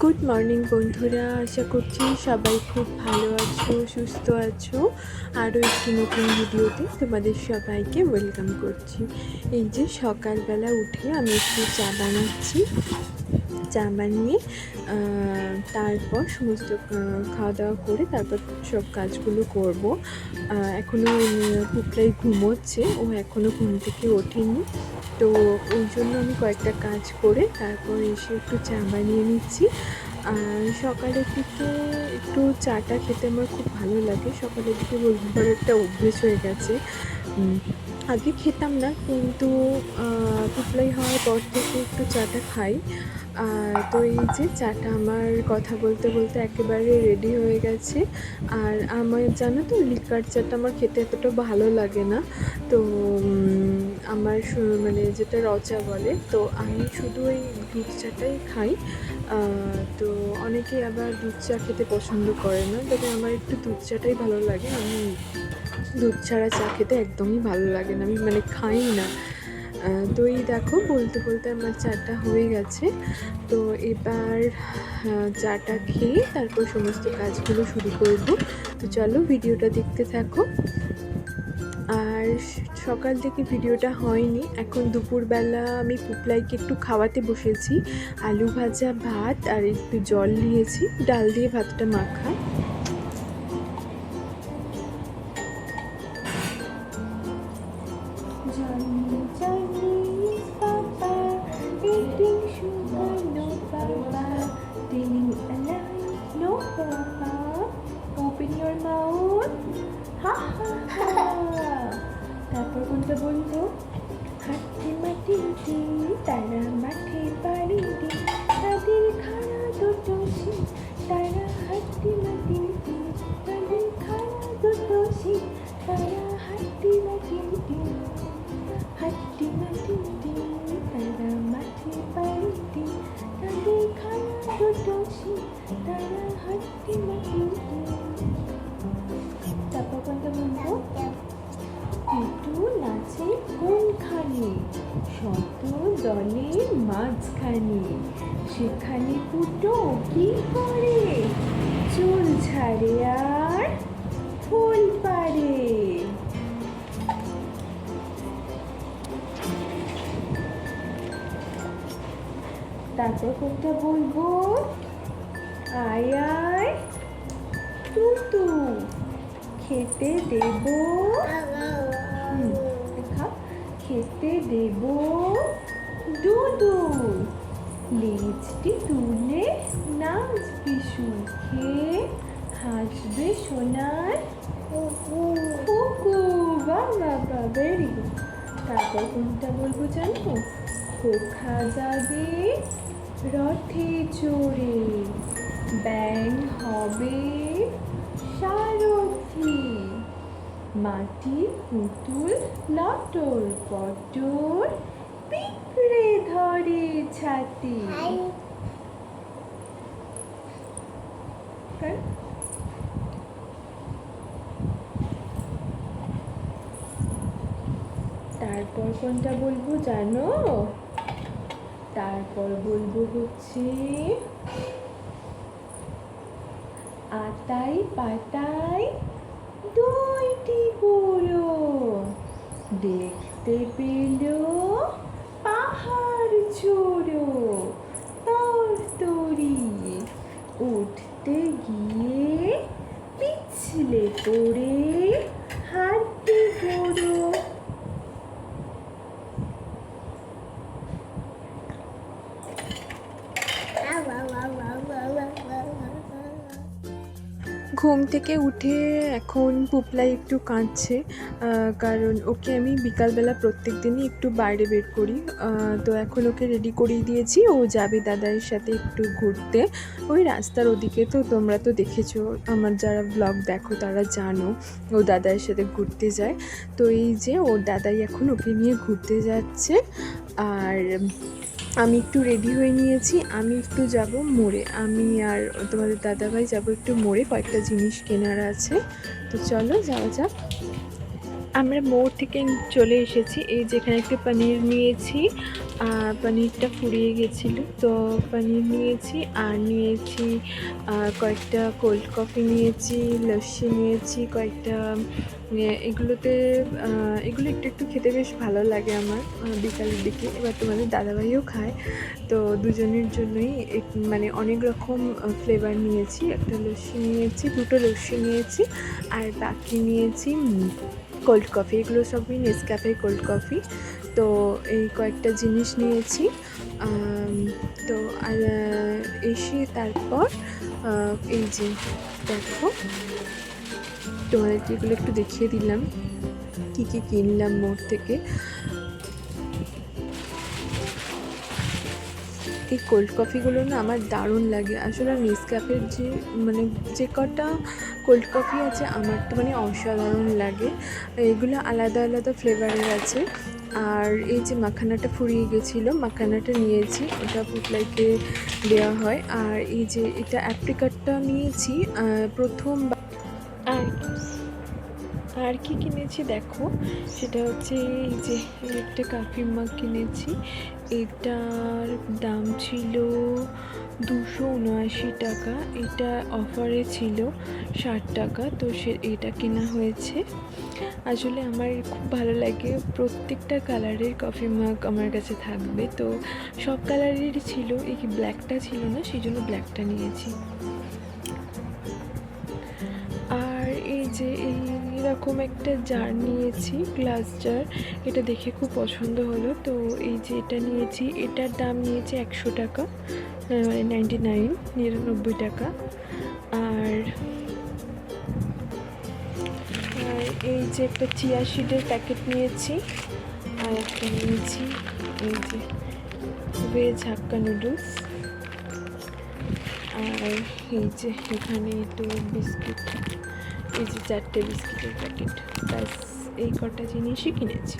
Good morning বন্ধুরা। আশা করছি সবাই খুব ভালো আছো, সুস্থ আছো। আরও একটি নতুন ভিডিওতে তোমাদের সবাইকে ওয়েলকাম করছি। এই যে সকালবেলা উঠে আমি একটু চা বানাচ্ছি। চা বানিয়ে তারপর সমস্ত খাওয়া দাওয়া করে তারপর সব কাজগুলো করব। এখনও পুপলাই ঘুমোচ্ছে। ও এখনও ঘুম থেকে ওঠেনি। তো ওই জন্য আমি কয়েকটা কাজ করে তারপর এসে একটু চা বানিয়ে নিচ্ছি। আর সকালের দিকে একটু চাটা খেতে আমার খুব ভালো লাগে। সকালের দিকে বলতে একটা অভ্যেস হয়ে গেছে। আগে খেতাম না, কিন্তু পুপলাই হওয়ার পর থেকে একটু চাটা খাই। তো এই যে চাটা আমার কথা বলতে বলতে একেবারে রেডি হয়ে গেছে। আর আমার জানো তো লিকার চাটা আমার খেতে এতটা ভালো লাগে না। তো আমার মানে যেটা রচা বলে, তো আমি শুধু ওই দুধ চাটাই খাই। তো অনেকেই আবার দুধ চা খেতে পছন্দ করে না, তবে আমার একটু দুধ চাটাই ভালো লাগে। আমি দুধ ছাড়া চা খেতে একদমই ভালো লাগে না। আমি মানে খাই না। এই দেখো, বলতে বলতে আমার চাটা হয়ে গেছে। তো এবার চাটা খেয়ে তারপর সমস্ত কাজগুলো শুরু করব। তো চলো ভিডিওটা দেখতে থাকো। আর সকাল থেকে ভিডিওটা হয়নি, এখন দুপুরবেলা আমি পুপলাইকে একটু খাওয়াতে বসেছি। আলু ভাজা ভাত আর একটু জল নিয়েছি, ডাল দিয়ে ভাতটা মাখা। Papa, eating sugar, no Papa, telling a lie, no Papa. Open your mouth. Ha ha ha. তারপর কোনটা বলব হাতে মাটি দি তারা মাঠে বাড়ি দি তাদের খাড়া দুটো শীত তারা হাতে মাটি দি তাদের খাড়া দুটো শীত তারা হাতে মাটি দি মাটি তারা মাঠে বাড়ি দি তাদের দুটো তারা মাটি তারপর কোনটা বলব একটু নাচে কোনখানে শত দলের মাঝখানে সেখানে ফুটো কি করে চুল ছাড়ে তারপর কোনটা বলব? আয় আয় তুতু খেতে দেবো। খেতে দেব। দুদু লেজটি তুলে নাচবি সুখে, হাসবে সোনার কুকু বাবা বা ভেরি গুড তারপর কোনটা বলব জানো? খোখা যাবে রথে চড়ে ব্যাং হবে সারথি। মাটি পুতুল লটর পটর পিঁপড়ে ধরে ছাতি? তারপর কোনটা বলব জানো? তারপর বলব হচ্ছে আতাই পাতাই দুইটি বড় দেখতে পেল পাহাড় চূড়ো। ঘুম থেকে উঠে এখন পুপলাই একটু কাঁদছে কারণ ওকে আমি বিকালবেলা প্রত্যেক দিনই একটু বাইরে বের করি। তো এখন ওকে রেডি করিয়ে দিয়েছি, ও যাবে দাদার সাথে একটু ঘুরতে। ওই রাস্তার ওদিকে তো তোমরা তো দেখেছ, আমার যারা ব্লগ দেখো তারা জানো, ও দাদার সাথে ঘুরতে যায়। তো এই যে ওর দাদাই এখন ওকে নিয়ে ঘুরতে যাচ্ছে, আর আমি একটু রেডি হয়ে নিয়েছি, আমি একটু যাব মোড়ে। আমি আর তোমাদের দাদাভাই যাব একটু মোড়ে, কয়েকটা জিনিস কেনার আছে। তো চলো যাওয়া যাক। আমরা মোড় থেকে চলে এসেছি, এই যেখানে একটা পনির নিয়েছি পনিরটা ফুরিয়ে গেছিল। তো পনির নিয়েছি, আর নিয়েছি কয়েকটা কোল্ড কফি নিয়েছি, লস্যি নিয়েছি, কয়েকটা এগুলোতে এগুলো একটু একটু খেতে বেশ ভালো লাগে আমার বিকালের দিকে। এবার তোমাদের দাদাভাইও খায়। তো দুজনের জন্যই মানে অনেক রকম ফ্লেভার নিয়েছি। একটা লস্যি নিয়েছি, দুটো লস্যি নিয়েছি, আর বাকি নিয়েছি কোল্ড কফি এগুলো সবই নেসক্যাফে কোল্ড কফি তো এই কয়েকটা জিনিস নিয়েছি। তো আর এসে তারপর এই যে দেখো। তোমাদেরকে এগুলো একটু দেখিয়ে দিলাম, কী কী কিনলাম মোড় থেকে। এই কোল্ড কফিগুলো না আমার দারুণ লাগে। আসলে নেসক্যাফের যে মানে যে কটা কোল্ড কফি আছে, আমার তো মানে অসাধারণ লাগে। এগুলো আলাদা আলাদা ফ্লেভারের আছে। আর এই যে মাখানাটা ফুরিয়ে গেছিল, মাখানাটা নিয়েছি, ওটা পুতলাইকে দেওয়া হয়। আর এই যে এটা অ্যাপ্রিকাটটা নিয়েছি প্রথম আর আর কি কিনেছি দেখো? সেটা হচ্ছে এই যে একটা কাফি মাগ কিনেছি। এটার দাম ছিল দুশো উনআশি টাকা। এটা অফারে ছিল ষাট টাকা, তো সে এটা কেনা হয়েছে। আসলে আমার খুব ভালো লাগে, প্রত্যেকটা কালারের কফি মাগ আমার কাছে থাকবে। তো সব কালারেরই ছিল, এই ব্ল্যাকটা ছিল না? সেই জন্য ব্ল্যাকটা নিয়েছি। রকম একটা জার নিয়েছি গ্লাস জার এটা দেখে খুব পছন্দ হলো। তো এই যে এটা নিয়েছি, এটার দাম নিয়েছে একশো টাকা মানে নাইনটি নাইন নিরানব্বই টাকা। আর আর এই যে একটা চিয়া সিডের প্যাকেট নিয়েছি, আর একটা নিয়েছি এই যে ভেজ হাক্কা নুডলস আর এই যে এখানে একটু বিস্কিট এই যে চারটে বিস্কিটের প্যাকেট, ব্যাস, এই কটা জিনিসই কিনেছি।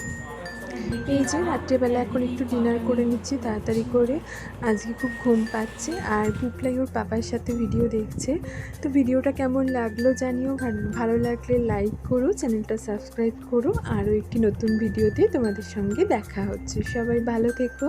এই যে রাত্রেবেলা এখন একটু ডিনার করে নিচ্ছি, তাড়াতাড়ি করে। আজকে খুব ঘুম পাচ্ছে আর পুপলাই ওর পাপার সাথে ভিডিও দেখছে। তো ভিডিওটা কেমন লাগল জানিও, ভালো লাগলে লাইক করো, চ্যানেলটা সাবস্ক্রাইব করো। আরও একটি নতুন ভিডিওতে তোমাদের সঙ্গে দেখা হচ্ছে। সবাই ভালো থেকো।